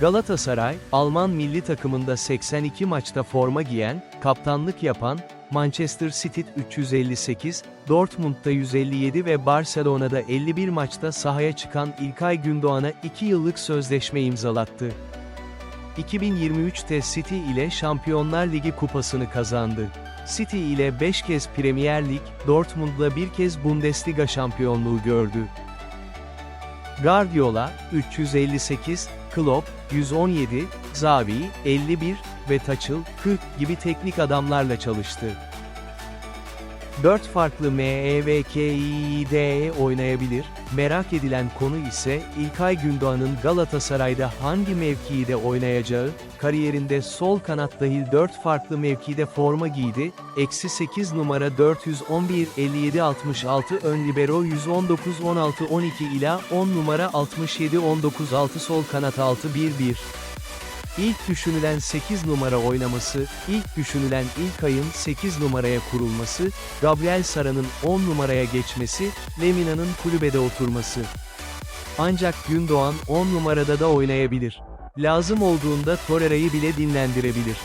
Galatasaray, Alman milli takımında 82 maçta forma giyen, kaptanlık yapan, Manchester City 358, Dortmund'da 157 ve Barcelona'da 51 maçta sahaya çıkan İlkay Gündoğan'a 2 yıllık sözleşme imzalattı. 2023'te City ile Şampiyonlar Ligi kupasını kazandı. City ile 5 kez Premier Lig, Dortmund'la bir kez Bundesliga şampiyonluğu gördü. Guardiola, 358, Klopp, 117, Zavi, 51 ve Tuchel, 40 gibi teknik adamlarla çalıştı. 4 farklı E MEVKİD'ye oynayabilir, merak edilen konu ise İlkay Gündoğan'ın Galatasaray'da hangi mevkide oynayacağı, kariyerinde sol kanat dahil 4 farklı mevkide forma giydi, eksi 8 numara 411 57 66 ön libero 119 16 12 ila 10 numara 67 19 6 sol kanat 6 1 1. İlk düşünülen 8 numara oynaması, ilk düşünülen ilk ayın 8 numaraya kurulması, Gabriel Sara'nın 10 numaraya geçmesi, Lemina'nın kulübede oturması. Ancak Gündoğan 10 numarada da oynayabilir. Lazım olduğunda Torreira'yı bile dinlendirebilir.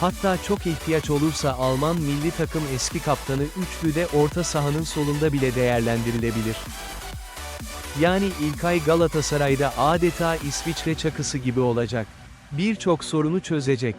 Hatta çok ihtiyaç olursa Alman milli takım eski kaptanı üçlüde orta sahanın solunda bile değerlendirilebilir. Yani İlkay Galatasaray'da adeta İsviçre çakısı gibi olacak. Birçok sorunu çözecek.